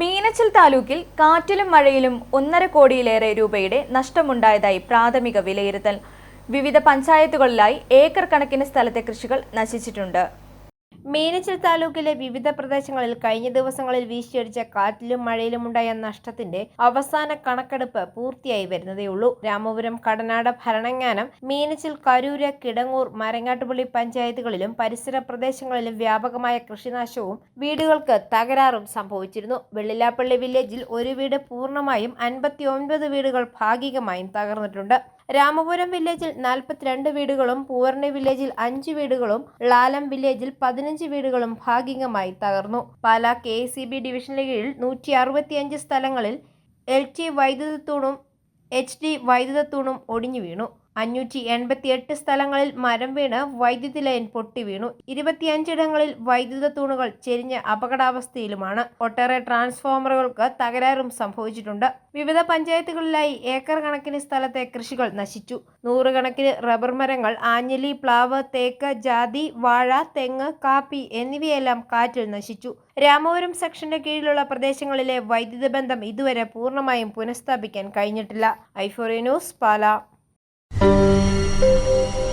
മീനച്ചിൽ താലൂക്കിൽ കാറ്റിലും മഴയിലും ഒന്നര കോടിയിലേറെ രൂപയുടെ നഷ്ടമുണ്ടായതായി പ്രാഥമിക വിലയിരുത്തൽ. വിവിധ പഞ്ചായത്തുകളിലായി ഏക്കർ കണക്കിന് സ്ഥലത്തെ കൃഷികൾ നശിച്ചിട്ടുണ്ട്. മീനച്ചിൽ താലൂക്കിലെ വിവിധ പ്രദേശങ്ങളിൽ കഴിഞ്ഞ ദിവസങ്ങളിൽ വീശിയടിച്ച കാറ്റിലും മഴയിലും ഉണ്ടായ നഷ്ടത്തിന്റെ അവസാന കണക്കെടുപ്പ് പൂർത്തിയായി വരുന്നതേയുള്ളൂ രാമപുരം കടനാട് ഭരണങ്ങാനം മീനച്ചിൽ കരൂര് കിടങ്ങൂർ മരങ്ങാട്ടുപള്ളി പഞ്ചായത്തുകളിലും പരിസര പ്രദേശങ്ങളിലും വ്യാപകമായ കൃഷിനാശവും വീടുകൾക്ക് തകരാറും സംഭവിച്ചിരുന്നു. വെള്ളിലാപ്പള്ളി വില്ലേജിൽ ഒരു വീട് പൂർണമായും അൻപത്തി വീടുകൾ ഭാഗികമായും തകർന്നിട്ടുണ്ട്. രാമപുരം വില്ലേജിൽ നാൽപ്പത്തിരണ്ട് വീടുകളും പൂവർണി വില്ലേജിൽ അഞ്ച് വീടുകളും ലാലം വില്ലേജിൽ പതിനഞ്ച് വീടുകളും ഭാഗികമായി തകർന്നു. പാലാ കെ സി ബി ഡിവിഷന് കീഴിൽ നൂറ്റി അറുപത്തിയഞ്ച് സ്ഥലങ്ങളിൽ എൽ ടി വൈദ്യുത തൂണും എച്ച് ഡി വൈദ്യുത തൂണും ഒടിഞ്ഞു വീണു. അഞ്ഞൂറ്റി എൺപത്തി എട്ട് സ്ഥലങ്ങളിൽ മരം വീണ് വൈദ്യുതി ലൈൻ പൊട്ടി വീണു. ഇരുപത്തിയഞ്ചിടങ്ങളിൽ വൈദ്യുത തൂണുകൾ ചെരിഞ്ഞ അപകടാവസ്ഥയിലുമാണ്. ഒട്ടേറെ ട്രാൻസ്ഫോമറുകൾക്ക് തകരാറും സംഭവിച്ചിട്ടുണ്ട്. വിവിധ പഞ്ചായത്തുകളിലായി ഏക്കർ കണക്കിന് സ്ഥലത്തെ കൃഷികൾ നശിച്ചു. നൂറുകണക്കിന് റബ്ബർ മരങ്ങൾ ആഞ്ഞലി പ്ലാവ് തേക്ക് ജാതി വാഴ തെങ്ങ് കാപ്പി എന്നിവയെല്ലാം കാറ്റിൽ നശിച്ചു. രാമപുരം സെക്ഷന്റെ കീഴിലുള്ള പ്രദേശങ്ങളിലെ വൈദ്യുത ബന്ധം ഇതുവരെ പൂർണമായും പുനഃസ്ഥാപിക്കാൻ കഴിഞ്ഞിട്ടില്ല. ഐഫോറി ന്യൂസ് പാല. Música